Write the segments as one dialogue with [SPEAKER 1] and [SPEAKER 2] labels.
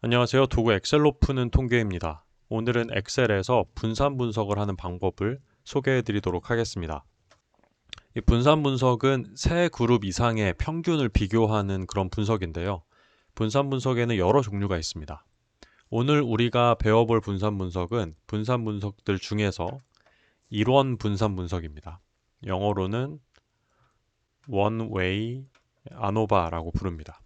[SPEAKER 1] 안녕하세요. 도구 엑셀로 푸는 통계입니다. 오늘은 엑셀에서 분산 분석을 하는 방법을 소개해 드리도록 하겠습니다. 이 분산 분석은 세 그룹 이상의 평균을 비교하는 그런 분석인데요. 분산 분석에는 여러 종류가 있습니다. 오늘 우리가 배워볼 분산 분석은 분산 분석들 중에서 일원 분산 분석입니다. 영어로는 one way ANOVA라고 부릅니다.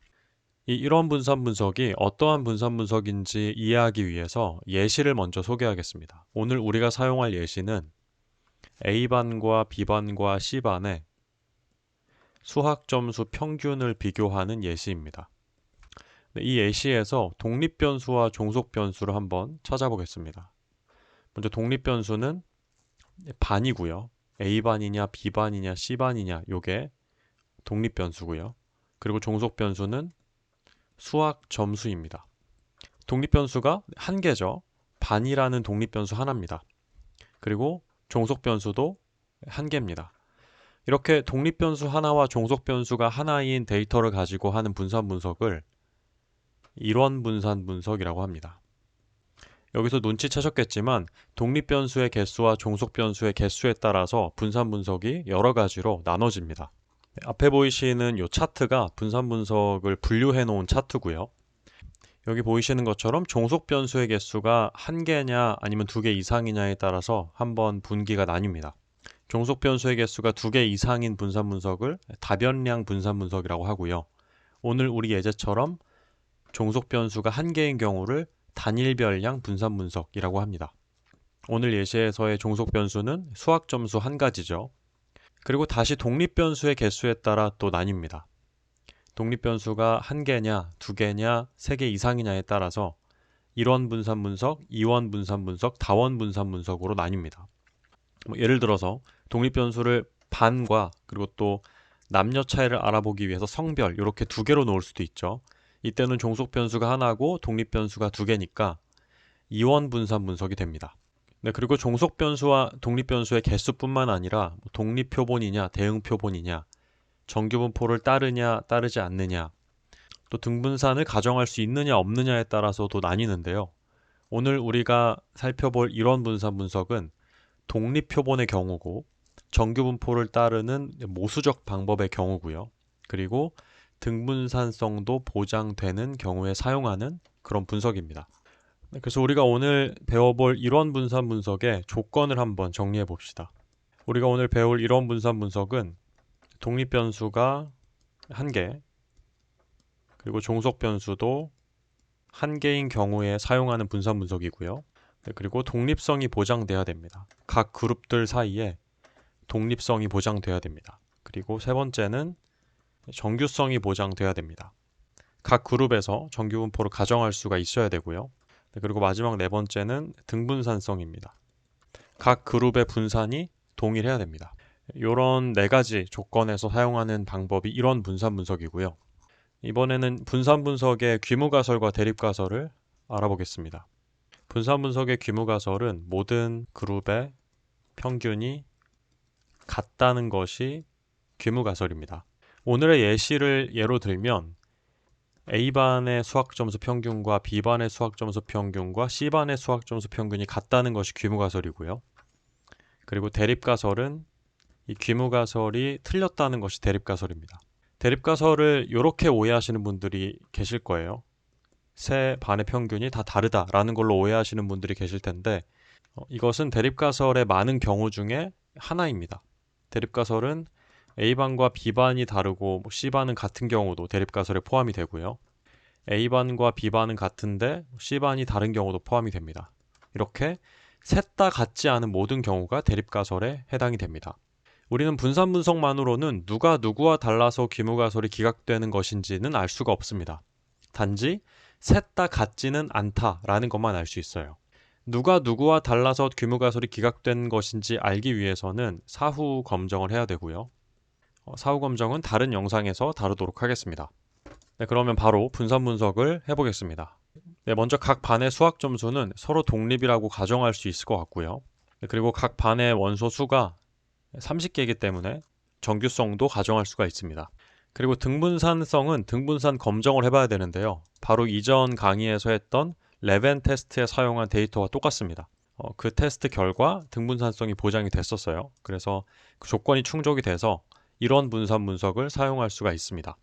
[SPEAKER 1] 이 일원 분산 분석이 어떠한 분산 분석인지 이해하기 위해서 예시를 먼저 소개하겠습니다. 오늘 우리가 사용할 예시는 A반과 B반과 C반의 수학 점수 평균을 비교하는 예시입니다. 네, 이 예시에서 독립 변수와 종속 변수를 한번 찾아보겠습니다. 먼저 독립 변수는 반이고요. A반이냐 B반이냐 C반이냐 요게 독립 변수고요. 그리고 종속 변수는 수학 점수입니다. 독립변수가 한 개죠. 반이라는 독립변수 하나입니다. 그리고 종속변수도 한 개입니다. 이렇게 독립변수 하나와 종속변수가 하나인 데이터를 가지고 하는 분산 분석을 일원 분산 분석이라고 합니다. 여기서 눈치채셨겠지만 독립변수의 개수와 종속변수의 개수에 따라서 분산 분석이 여러 가지로 나눠집니다. 네, 앞에 보이시는 이 차트가 분산 분석을 분류해 놓은 차트고요. 여기 보이시는 것처럼 종속 변수의 개수가 한 개냐 아니면 두 개 이상이냐에 따라서 한번 분기가 나뉩니다. 종속 변수의 개수가 두 개 이상인 분산 분석을 다변량 분산 분석이라고 하고요. 오늘 우리 예제처럼 종속 변수가 한 개인 경우를 단일별량 분산 분석이라고 합니다. 오늘 예시에서의 종속 변수는 수학 점수 한 가지죠. 그리고 다시 독립 변수의 개수에 따라 또 나뉩니다. 독립 변수가 한 개냐, 두 개냐, 세 개 이상이냐에 따라서 1원 분산 분석, 2원 분산 분석, 다원 분산 분석으로 나뉩니다. 뭐 예를 들어서 독립 변수를 반과 그리고 또 남녀 차이를 알아보기 위해서 성별 이렇게 두 개로 놓을 수도 있죠. 이때는 종속 변수가 하나고 독립 변수가 두 개니까 2원 분산 분석이 됩니다. 네, 그리고 종속 변수와 독립 변수의 개수뿐만 아니라 뭐 독립 표본이냐, 대응 표본이냐, 정규 분포를 따르냐, 따르지 않느냐, 또 등분산을 가정할 수 있느냐, 없느냐에 따라서도 나뉘는데요. 오늘 우리가 살펴볼 이런 분산 분석은 독립 표본의 경우고 정규 분포를 따르는 모수적 방법의 경우고요. 그리고 등분산성도 보장되는 경우에 사용하는 그런 분석입니다. 네, 그래서 우리가 오늘 배워볼 일원 분산 분석의 조건을 한번 정리해 봅시다. 우리가 오늘 배울 일원 분산 분석은 독립 변수가 한 개, 그리고 종속 변수도 한 개인 경우에 사용하는 분산 분석이고요. 네, 그리고 독립성이 보장돼야 됩니다. 각 그룹들 사이에 독립성이 보장돼야 됩니다. 그리고 세 번째는 정규성이 보장돼야 됩니다. 각 그룹에서 정규 분포를 가정할 수가 있어야 되고요. 네, 그리고 마지막 네 번째는 등분산성입니다. 각 그룹의 분산이 동일해야 됩니다. 이런 네 가지 조건에서 사용하는 방법이 이런 분산 분석이고요. 이번에는 분산 분석의 귀무가설과 대립가설을 알아보겠습니다. 분산 분석의 귀무가설은 모든 그룹의 평균이 같다는 것이 귀무가설입니다. 오늘의 예시를 예로 들면 A반의 수학 점수 평균과 B반의 수학 점수 평균과 C반의 수학 점수 평균이 같다는 것이 귀무가설이고요. 그리고 대립가설은 이 귀무가설이 틀렸다는 것이 대립가설입니다. 대립가설을 이렇게 오해하시는 분들이 계실 거예요. 세 반의 평균이 다 다르다라는 걸로 오해하시는 분들이 계실 텐데 어, 이것은 대립가설의 많은 경우 중에 하나입니다. 대립가설은 A반과 B반이 다르고 뭐 C반은 같은 경우도 대립가설에 포함이 되고요. A반과 B반은 같은데 C반이 다른 경우도 포함이 됩니다. 이렇게 셋 다 같지 않은 모든 경우가 대립가설에 해당이 됩니다. 우리는 분산 분석만으로는 누가 누구와 달라서 귀무가설이 기각되는 것인지는 알 수가 없습니다. 단지 셋 다 같지는 않다라는 것만 알 수 있어요. 누가 누구와 달라서 귀무가설이 기각된 것인지 알기 위해서는 사후 검정을 해야 되고요. 어, 사후 검정은 다른 영상에서 다루도록 하겠습니다. 네, 그러면 바로 분산 분석을 해보겠습니다. 네, 먼저 각 반의 수학 점수는 서로 독립이라고 가정할 수 있을 것 같고요. 네, 그리고 각 반의 원소 수가 30개이기 때문에 정규성도 가정할 수가 있습니다. 그리고 등분산성은 등분산 검정을 해봐야 되는데요. 바로 이전 강의에서 했던 레벤 테스트에 사용한 데이터와 똑같습니다. 어, 그 테스트 결과 등분산성이 보장이 됐었어요. 그래서 그 조건이 충족이 돼서 이런 분산 분석을 사용할 수가 있습니다.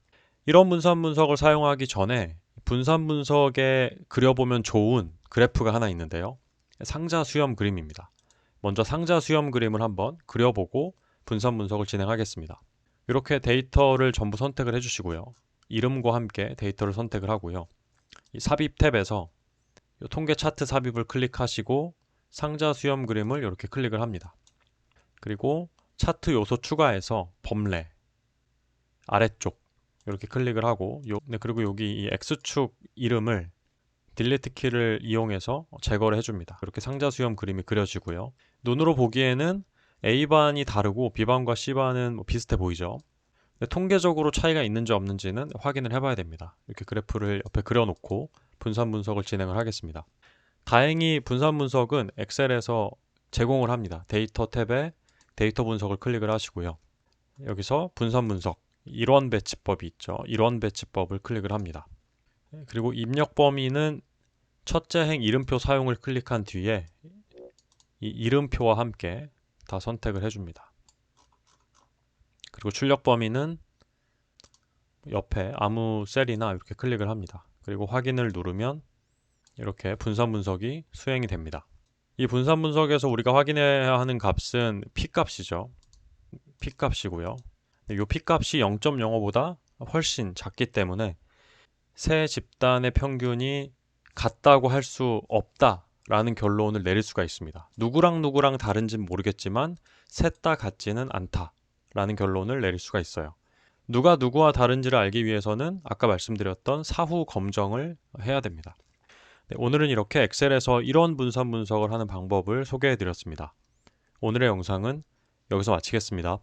[SPEAKER 1] 이런 분산 분석을 사용하기 전에 분산 분석에 그려보면 좋은 그래프가 하나 있는데요. 상자 수렴 그림입니다. 먼저 상자 수렴 그림을 한번 그려보고 분산 분석을 진행하겠습니다. 이렇게 데이터를 전부 선택을 해주시고요. 이름과 함께 데이터를 선택을 하고요. 이 삽입 탭에서 이 통계 차트 삽입을 클릭하시고 상자 수렴 그림을 이렇게 클릭을 합니다. 그리고 차트 요소 추가해서 범례 아래쪽 이렇게 클릭을 하고 요, 네, 그리고 여기 이 X축 이름을 딜리트 키를 이용해서 제거를 해줍니다. 이렇게 상자 수렴 그림이 그려지고요. 눈으로 보기에는 A반이 다르고 B반과 C반은 뭐 비슷해 보이죠. 통계적으로 차이가 있는지 없는지는 확인을 해봐야 됩니다. 이렇게 그래프를 옆에 그려놓고 분산 분석을 진행을 하겠습니다. 다행히 분산 분석은 엑셀에서 제공을 합니다. 데이터 탭에 데이터 분석을 클릭을 하시고요. 여기서 분산 분석, 일원 배치법이 있죠. 일원 배치법을 클릭을 합니다. 그리고 입력 범위는 첫째 행 이름표 사용을 클릭한 뒤에 이 이름표와 함께 다 선택을 해줍니다. 그리고 출력 범위는 옆에 아무 셀이나 이렇게 클릭을 합니다. 그리고 확인을 누르면 이렇게 분산 분석이 수행이 됩니다. 이 분산 분석에서 우리가 확인해야 하는 값은 p 값이죠. p 값이고요. 이 p 값이 0.05보다 훨씬 작기 때문에 세 집단의 평균이 같다고 할 수 없다라는 결론을 내릴 수가 있습니다. 누구랑 누구랑 다른지는 모르겠지만 셋 다 같지는 않다라는 결론을 내릴 수가 있어요. 누가 누구와 다른지를 알기 위해서는 아까 말씀드렸던 사후 검정을 해야 됩니다. 네, 오늘은 이렇게 엑셀에서 이런 분산 분석을 하는 방법을 소개해 드렸습니다. 오늘의 영상은 여기서 마치겠습니다.